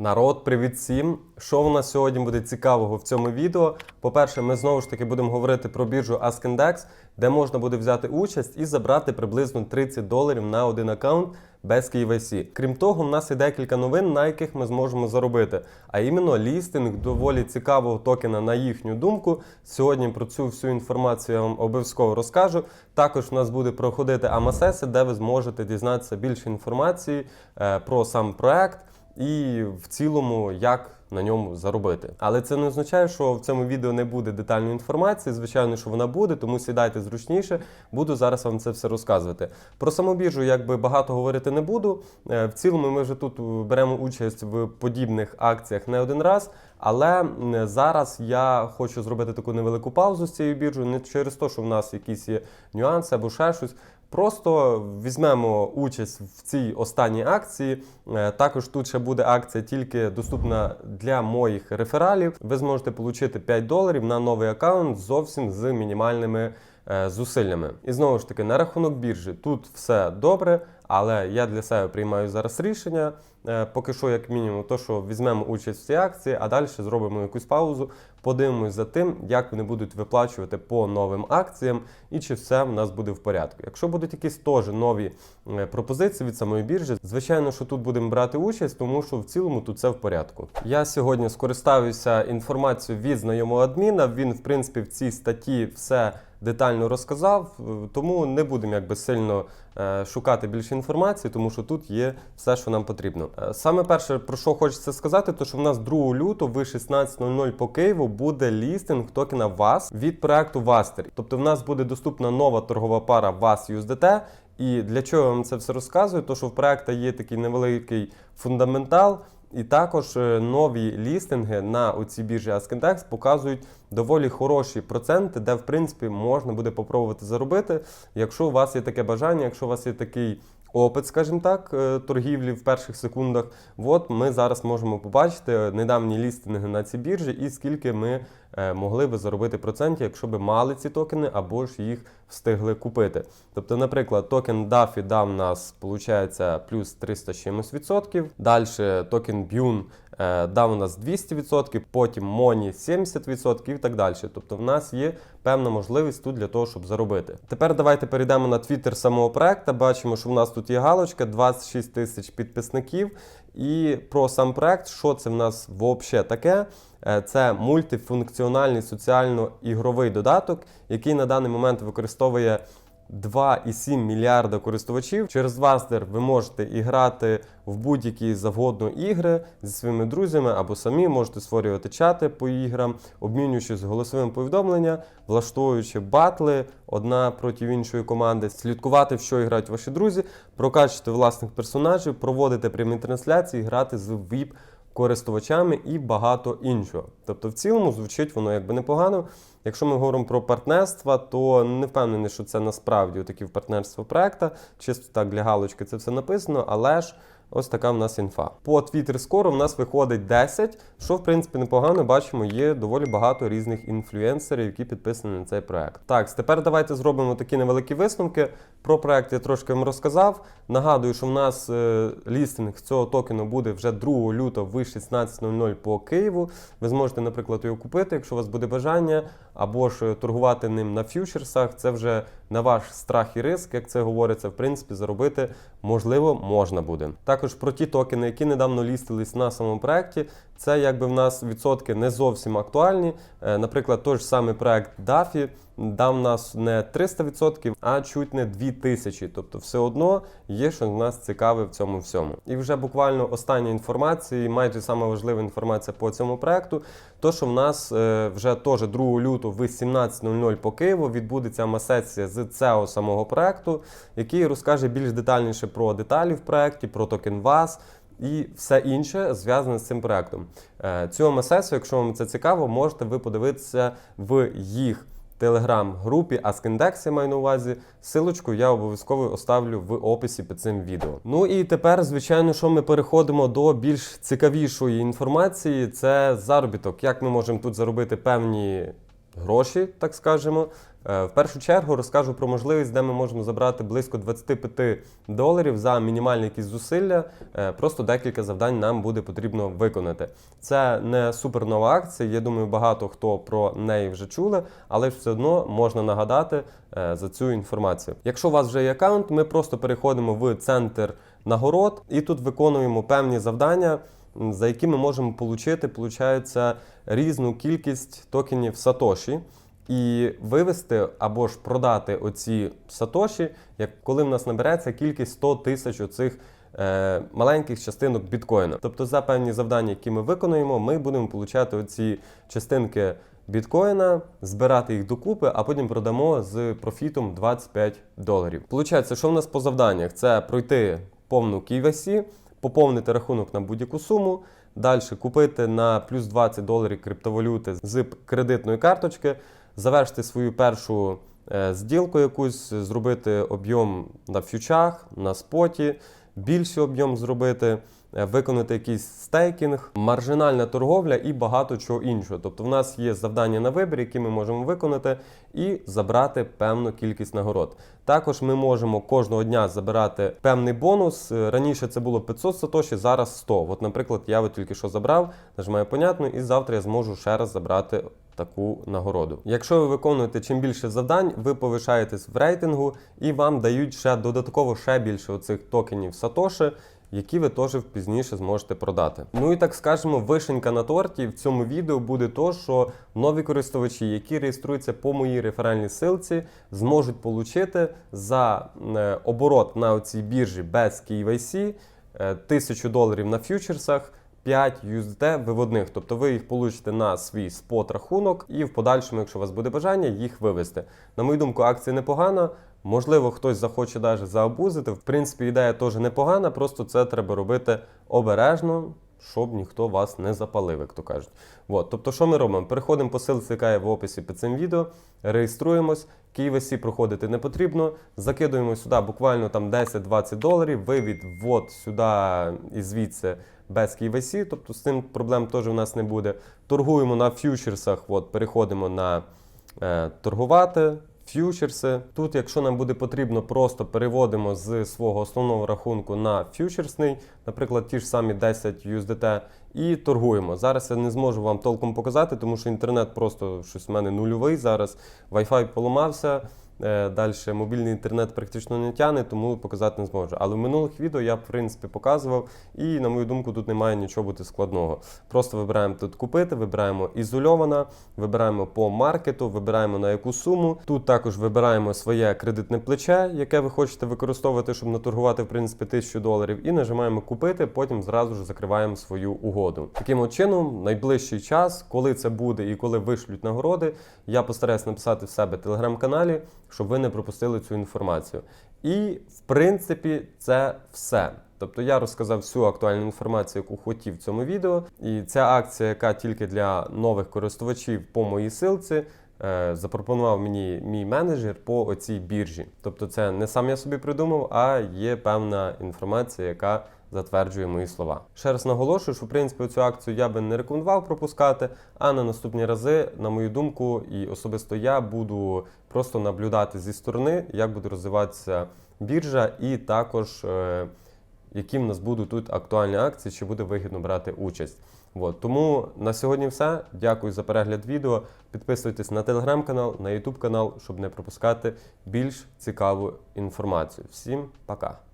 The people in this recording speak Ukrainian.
Народ, привіт всім! Що у нас сьогодні буде цікавого в цьому відео? По-перше, ми знову ж таки будемо говорити про біржу AskIndex, де можна буде взяти участь і забрати приблизно 30 доларів на один аккаунт без KYC. Крім того, у нас є декілька новин, на яких ми зможемо заробити. А іменно лістинг доволі цікавого токена, на їхню думку. Сьогодні про цю всю інформацію я вам обов'язково розкажу. Також у нас буде проходити амасеси, де ви зможете дізнатися більше інформації е, про сам проект і в цілому, як на ньому заробити. Але це не означає, що в цьому відео не буде детальної інформації. Звичайно, що вона буде, тому сідайте зручніше. Буду зараз вам це все розказувати. Про саму біржу якби багато говорити не буду. Е, В цілому ми вже тут беремо участь в подібних акціях не один раз. Але зараз я хочу зробити таку невелику паузу з цією біржею, не через те, що в нас якісь є нюанси або ще щось. Просто візьмемо участь в цій останній акції. Е, Також тут ще буде акція тільки доступна для моїх рефералів. Ви зможете отримати 5 доларів на новий аккаунт зовсім з мінімальними зусиллями. І знову ж таки, на рахунок біржі тут все добре, але я для себе приймаю зараз рішення. е, Поки що, як мінімум, то що візьмемо участь в цій акції, а далі зробимо якусь паузу, подивимось за тим, як вони будуть виплачувати по новим акціям і чи все в нас буде в порядку. Якщо будуть якісь теж нові е, пропозиції від самої біржі, звичайно, що тут будемо брати участь, тому що в цілому тут все в порядку. Я сьогодні скористаюся інформацією від знайомого адміна. Він, в принципі, в цій статті все детально розказав, е, тому не будемо якби сильно е, шукати більше інформації, тому що тут є все, що нам потрібно. Е, Саме перше, про що хочеться сказати, то що в нас 2 лютого в 16.00 по Києву буде лістинг токена VAS від проекту Vaster. Тобто в нас буде доступна нова торгова пара VAS USDT. І для чого я вам це все розказую? То що в проекта є такий невеликий фундаментал. І також е, нові лістинги на оці біржі AskIndex показують доволі хороші проценти, де в принципі можна буде попробувати заробити, якщо у вас є таке бажання, якщо у вас є такий опит, скажімо так, е, торгівлі в перших секундах. От ми зараз можемо побачити недавні лістинги на цій біржі і скільки ми е, могли би заробити процентів, якщо би мали ці токени або ж їх встигли купити. Тобто, наприклад, токен DAFI дав нас, виходить, плюс 300 чимось відсотків. Далі токен BUN дав у нас 200%, потім Money 70% і так далі. Тобто, в нас є певна можливість тут для того, щоб заробити. Тепер давайте перейдемо на твіттер самого проекту. Бачимо, що в нас тут є галочка, 26 тисяч підписників. І про сам проект, що це в нас взагалі таке? Е, Це мультифункціональний соціально-ігровий додаток, який на даний момент використовує 2,7 мільярда користувачів. Через Вастер ви можете іграти в будь-які завгодно ігри зі своїми друзями або самі можете створювати чати по іграм, обмінюючись голосовим повідомленням, влаштовуючи батли одна проти іншої команди, слідкувати, в що грають ваші друзі, прокачувати власних персонажів, проводити прямі трансляції, грати з ВІП користувачами і багато іншого. Тобто, в цілому звучить воно якби непогано. Якщо ми говоримо про партнерства, то не впевнений, що це насправді такі партнерство проекта. Чисто так для галочки це все написано, але ж. Ось така в нас інфа. По Twitter скоро в нас виходить 10, що в принципі непогано. Бачимо, є доволі багато різних інфлюенсерів, які підписані на цей проект. Так, тепер давайте зробимо такі невеликі висновки. Про проект я трошки вам розказав. Нагадую, що в нас е, лістинг цього токену буде вже 2 лютого в 16.00 по Києву. Ви зможете, наприклад, його купити, якщо у вас буде бажання, або ж торгувати ним на фьючерсах. Це вже на ваш страх і риск, як це говориться, в принципі, заробити можливо можна буде. Також про ті токени, які недавно лістились на самому проекті, це якби в нас відсотки не зовсім актуальні. Е, Наприклад, той ж самий проект DAFI дав нас не 300%, а чуть не 2000. Тобто, все одно є, що нас цікаве в цьому всьому. І вже буквально остання інформація, і майже сама важлива інформація по цьому проекту. То, що в нас е, вже теж 2 лютого в 17.00 по Києву відбудеться масеція з ЦЕО самого проекту, який розкаже більш детальніше про деталі в проекті, про токен VAS, і все інше зв'язане з цим проектом. Е, Цю МСС, якщо вам це цікаво, можете ви подивитися в їх телеграм-групі я маю на увазі. Силочку я обов'язково оставлю в описі під цим відео. Ну і тепер, звичайно, що ми переходимо до більш цікавішої інформації. Це заробіток. Як ми можемо тут заробити певні гроші, так скажемо. Е, В першу чергу розкажу про можливість, де ми можемо забрати близько 25 доларів за мінімальні якісь зусилля. Е, Просто декілька завдань нам буде потрібно виконати. Це не супернова акція. Я думаю, багато хто про неї вже чули, але все одно можна нагадати е, за цю інформацію. Якщо у вас вже є аккаунт, ми просто переходимо в центр нагород і тут виконуємо певні завдання за які ми можемо отримати, получається, різну кількість токенів Сатоші. І вивести або ж продати оці сатоші, як коли в нас набереться кількість 100 тисяч оцих е, маленьких частинок біткоїна. Тобто за певні завдання, які ми виконуємо, ми будемо отримати оці частинки біткоїна, збирати їх докупи, а потім продамо з профітом 25 доларів. Получається, що в нас по завданнях? Це пройти повну KYC, поповнити рахунок на будь-яку суму. Далі купити на плюс 20 доларів криптовалюти з кредитної карточки, завершити свою першу е, зділку якусь, зробити об'єм на фьючах, на споті, більший об'єм зробити, виконати якийсь стейкінг, маржинальна торговля і багато чого іншого. Тобто, в нас є завдання на вибір, які ми можемо виконати, і забрати певну кількість нагород. Також ми можемо кожного дня забирати певний бонус. Е, Раніше це було 500 сатоші, зараз 100. От, наприклад, я от тільки що забрав, нажимаю понятно, і завтра я зможу ще раз забрати таку нагороду. Якщо ви виконуєте чим більше завдань, ви повишаєтесь в рейтингу і вам дають ще додатково ще більше оцих токенів Сатоши. Які ви теж пізніше зможете продати. Ну і так скажемо, вишенька на торті в цьому відео буде то, що нові користувачі, які реєструються по моїй реферальній силці, зможуть отримати за е, оборот на цій біржі без KYC е, 1000 доларів на фьючерсах. 5 USDT виводних, тобто ви їх получите на свій спот рахунок і в подальшому, якщо у вас буде бажання, їх вивести. На мою думку, акція непогана. Можливо, хтось захоче навіть заабузити. В принципі, ідея теж непогана, просто це треба робити обережно, щоб ніхто вас не запалив, як то кажуть. От, тобто, що ми робимо? Переходимо по ссылці, яка є в описі під цим відео, реєструємось, KYC проходити не потрібно. Закидуємо сюди буквально там 10-20 доларів, вивід ввод сюди і звідси без KYC, тобто з цим проблем теж у нас не буде. Торгуємо на фьючерсах, от, переходимо на е, торгувати. Ф'ючерси. Тут, якщо нам буде потрібно, просто переводимо з свого основного рахунку на ф'ючерсний, наприклад, ті ж самі 10 USDT, і торгуємо. Зараз я не зможу вам толком показати, тому що інтернет просто щось в мене нульовий зараз. Wi-Fi поламався. Далі мобільний інтернет практично не тягне, тому показати не зможу. Але в минулих відео я, в принципі, показував, і, на мою думку, тут немає нічого бути складного. Просто вибираємо тут купити, вибираємо ізольована, вибираємо по маркету, вибираємо на яку суму. Тут також вибираємо своє кредитне плече, яке ви хочете використовувати, щоб наторгувати в принципі 1000 доларів, і нажимаємо купити, потім зразу ж закриваємо свою угоду. Таким чином, найближчий час, коли це буде і коли вишлють нагороди, я постараюсь написати в себе телеграм-каналі щоб ви не пропустили цю інформацію. І, в принципі, це все. Тобто я розказав всю актуальну інформацію, яку хотів в цьому відео. І ця акція, яка тільки для нових користувачів по моїй силці, е, запропонував мені мій менеджер по оцій біржі. Тобто, це не сам я собі придумав, а є певна інформація, яка затверджує мої слова. Ще раз наголошую, що в принципі цю акцію я би не рекомендував пропускати. А на наступні рази, на мою думку, і особисто я буду просто наблюдати зі сторони, як буде розвиватися біржа, і також е, які в нас будуть тут актуальні акції, чи буде вигідно брати участь. От. Тому на сьогодні все. Дякую за перегляд відео. Підписуйтесь на телеграм-канал, на ютуб канал, щоб не пропускати більш цікаву інформацію. Всім пока!